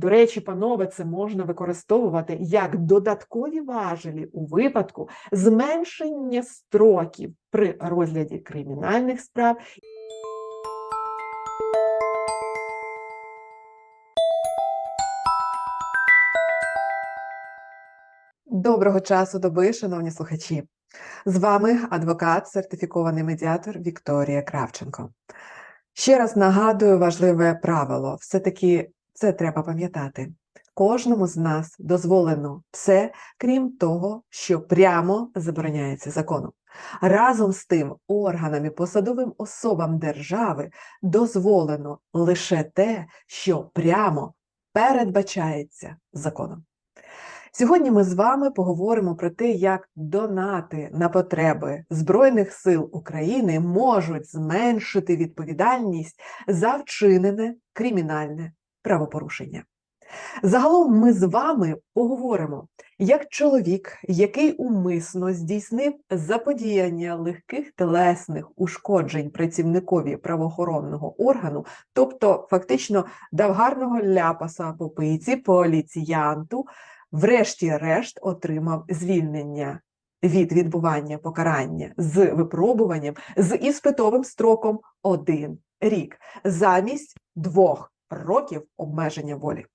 До речі, панове, це можна використовувати як додаткові важелі у випадку зменшення строків при розгляді кримінальних справ Доброго часу доби, шановні слухачі. З вами адвокат, сертифікований медіатор Вікторія Кравченко. Ще раз нагадую важливе правило: все-таки це треба пам'ятати. Кожному з нас дозволено все, крім того, що прямо забороняється законом. Разом з тим, органам і посадовим особам держави дозволено лише те, що прямо передбачається законом. Сьогодні ми з вами поговоримо про те, як донати на потреби Збройних сил України можуть зменшити відповідальність за вчинене кримінальне правопорушення. Загалом ми з вами поговоримо, як чоловік, який умисно здійснив заподіяння легких телесних ушкоджень працівникові правоохоронного органу, тобто фактично дав гарного ляпаса по пиці поліціянту, врешті-решт отримав звільнення від відбування покарання з випробуванням з іспитовим строком один рік замість двох років обмеження волі.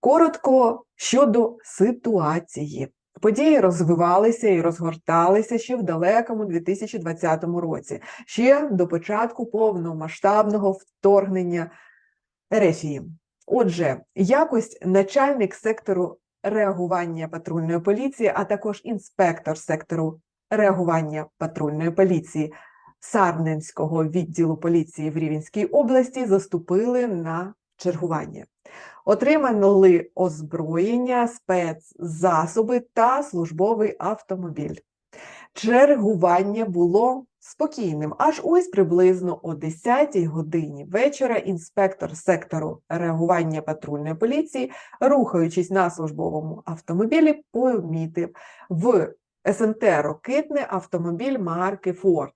Коротко щодо ситуації. Події розвивалися і розгорталися ще в далекому 2020 році, ще до початку повномасштабного вторгнення Ерефії. Отже, якось начальник сектору реагування патрульної поліції, а також інспектор сектору реагування патрульної поліції Сарненського відділу поліції в Рівенській області заступили на чергування. Отримали озброєння, спецзасоби та службовий автомобіль. Чергування було спокійним. Аж ось приблизно о 10 годині вечора інспектор сектору реагування патрульної поліції, рухаючись на службовому автомобілі, помітив в СМТ Рокитне автомобіль марки Форд,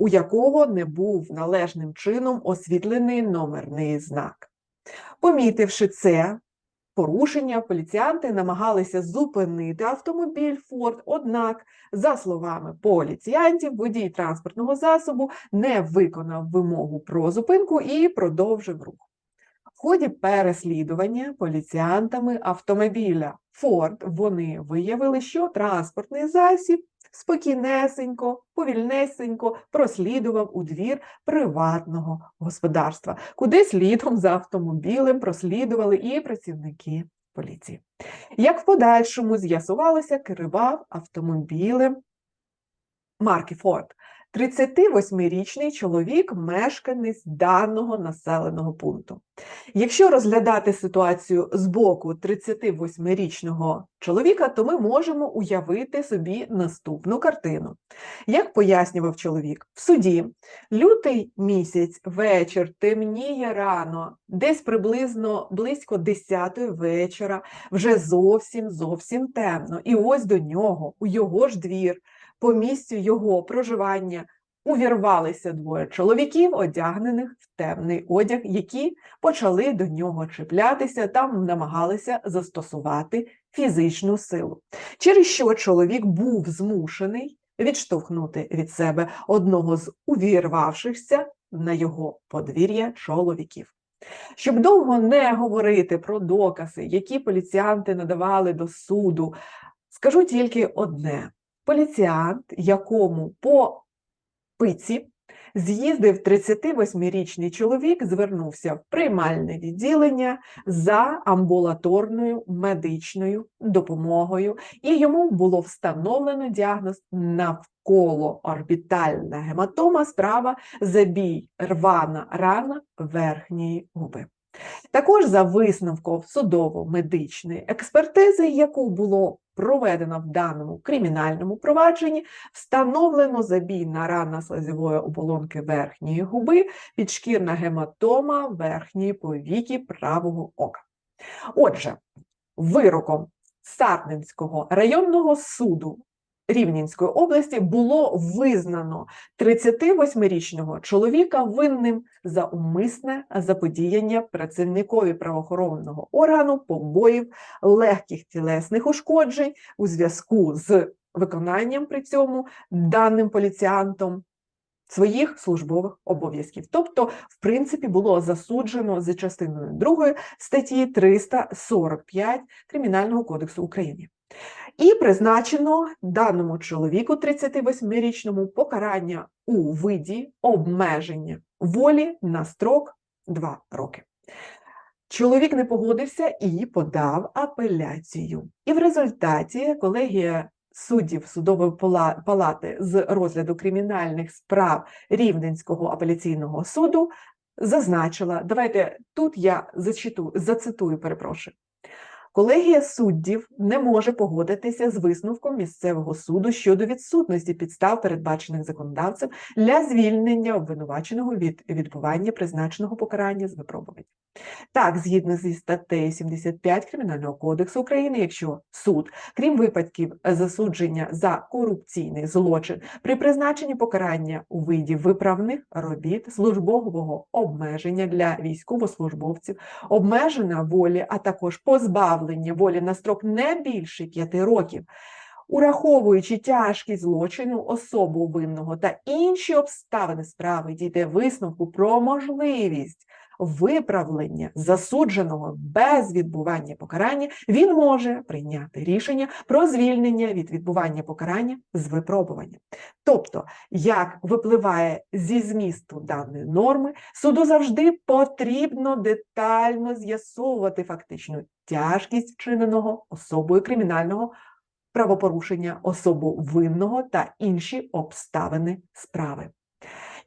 у якого не був належним чином освітлений номерний знак. Помітивши це, порушення, поліціянти намагалися зупинити автомобіль Форд, однак, за словами поліціянтів, водій транспортного засобу не виконав вимогу про зупинку і продовжив рух. Ході переслідування поліціянтами автомобіля Форд вони виявили, що транспортний засіб спокійнесенько, повільнесенько прослідував у двір приватного господарства, куди слідом за автомобілем прослідували і працівники поліції. Як в подальшому з'ясувалося, керував автомобілем марки Форд. 38-річний чоловік, мешканець даного населеного пункту. Якщо розглядати ситуацію з боку 38-річного чоловіка, то ми можемо уявити собі наступну картину. Як пояснював чоловік, в суді лютий місяць, вечір, темніє рано, десь приблизно близько 10 вечора, вже зовсім зовсім темно. І ось до нього, у його ж двір по місцю його проживання увірвалися двоє чоловіків, одягнених в темний одяг, які почали до нього чіплятися та намагалися застосувати фізичну силу, через що чоловік був змушений відштовхнути від себе одного з увірвавшихся на його подвір'я чоловіків. Щоб довго не говорити про докази, які поліціянти надавали до суду, скажу тільки одне: поліціант, якому по пиці з'їздив 38-річний чоловік, звернувся в приймальне відділення за амбулаторною медичною допомогою, і йому було встановлено діагноз навколо орбітальна гематома, справа забій рвана рана верхньої губи. Також за висновком судово-медичної експертизи, яку було проведено в даному кримінальному провадженні, встановлено забійна рана слезової оболонки верхньої губи, підшкірна гематома верхньої повіки правого ока. Отже, вироком Сарненського районного суду Рівненської області було визнано 38-річного чоловіка винним за умисне заподіяння працівникові правоохоронного органу побоїв легких тілесних ушкоджень у зв'язку з виконанням при цьому даним поліціантом своїх службових обов'язків. Тобто, в принципі, було засуджено за частиною 2 статті 345 Кримінального кодексу України. І призначено даному чоловіку 38-річному покарання у виді обмеження волі на строк 2 роки. Чоловік не погодився і подав апеляцію. І в результаті колегія суддів судової палати з розгляду кримінальних справ Рівненського апеляційного суду зазначила, давайте тут я зачиту, зацитую, перепрошую. Колегія суддів не може погодитися з висновком місцевого суду щодо відсутності підстав, передбачених законодавцем, для звільнення обвинуваченого від відбування призначеного покарання з випробувань. Так, згідно зі статтею 75 Кримінального кодексу України, якщо суд, крім випадків засудження за корупційний злочин, при призначенні покарання у виді виправних робіт, службового обмеження для військовослужбовців, обмеження волі, а також позбавлення волі на строк не більше 5 років, ураховуючи тяжкість злочину, особу винного та інші обставини справи, дійде висновку про можливість виправлення засудженого без відбування покарання, він може прийняти рішення про звільнення від відбування покарання з випробуванням. Тобто, як випливає зі змісту даної норми, суду завжди потрібно детально з'ясовувати фактичну тяжкість вчиненого особою кримінального правопорушення, особу винного та інші обставини справи.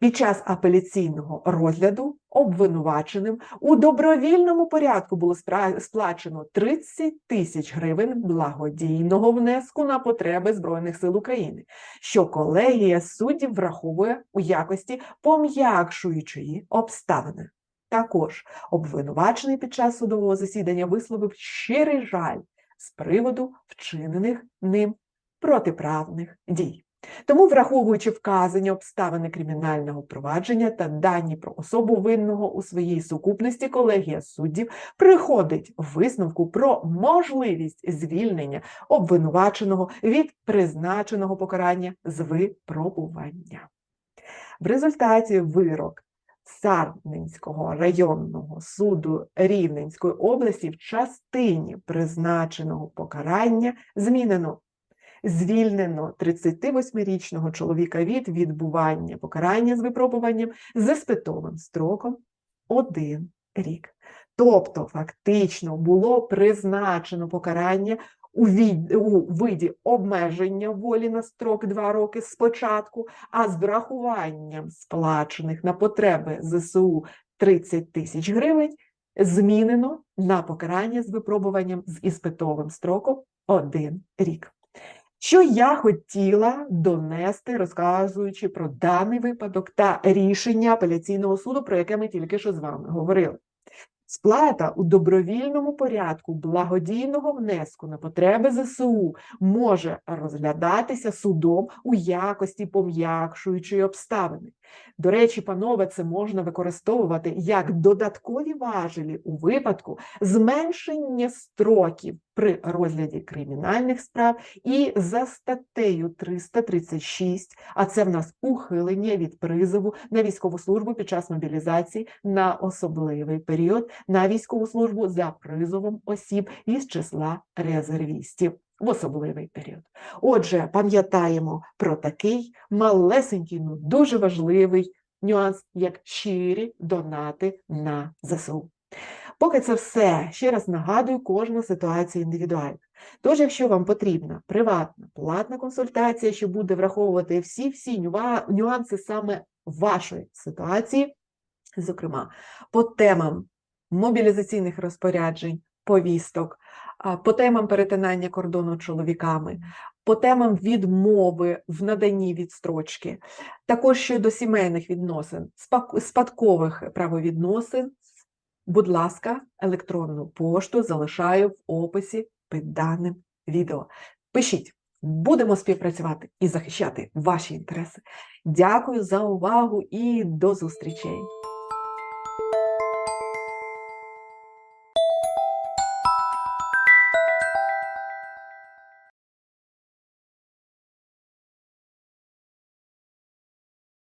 Під час апеляційного розгляду обвинуваченим у добровільному порядку було сплачено 30 тисяч гривень благодійного внеску на потреби Збройних сил України, що колегія суддів враховує у якості пом'якшуючої обставини. Також обвинувачений під час судового засідання висловив щирий жаль з приводу вчинених ним протиправних дій. Тому, враховуючи вказані обставини кримінального провадження та дані про особу винного у своїй сукупності, колегія суддів приходить висновку про можливість звільнення обвинуваченого від призначеного покарання з випробування. В результаті вирок Сарненського районного суду Рівненської області в частині призначеного покарання змінено звільнено 38-річного чоловіка від відбування покарання з випробуванням з іспитовим строком один рік. Тобто, фактично було призначено покарання у виді обмеження волі на строк 2 роки спочатку, а з врахуванням сплачених на потреби ЗСУ 30 тисяч гривень змінено на покарання з випробуванням з іспитовим строком один рік. Що я хотіла донести, розказуючи про даний випадок та рішення апеляційного суду, про яке ми тільки що з вами говорили. Сплата у добровільному порядку благодійного внеску на потреби ЗСУ може розглядатися судом у якості пом'якшуючої обставини. До речі, панове, це можна використовувати як додаткові важелі у випадку зменшення строків при розгляді кримінальних справ і за статтею 336, а це в нас ухилення від призову на військову службу під час мобілізації на особливий період на військову службу за призовом осіб із числа резервістів в особливий період. Отже, пам'ятаємо про такий малесенький, ну дуже важливий нюанс, як щирі донати на ЗСУ. Поки це все, ще раз нагадую, кожна ситуація індивідуальна. Тож, якщо вам потрібна приватна платна консультація, що буде враховувати всі-всі нюанси саме вашої ситуації, зокрема, по темам мобілізаційних розпоряджень, повісток, по темам перетинання кордону чоловіками, по темам відмови в наданні відстрочки, також щодо сімейних відносин, спадкових правовідносин, будь ласка, електронну пошту залишаю в описі під даним відео. Пишіть, Будемо співпрацювати і захищати ваші інтереси. Дякую за увагу і до зустрічей!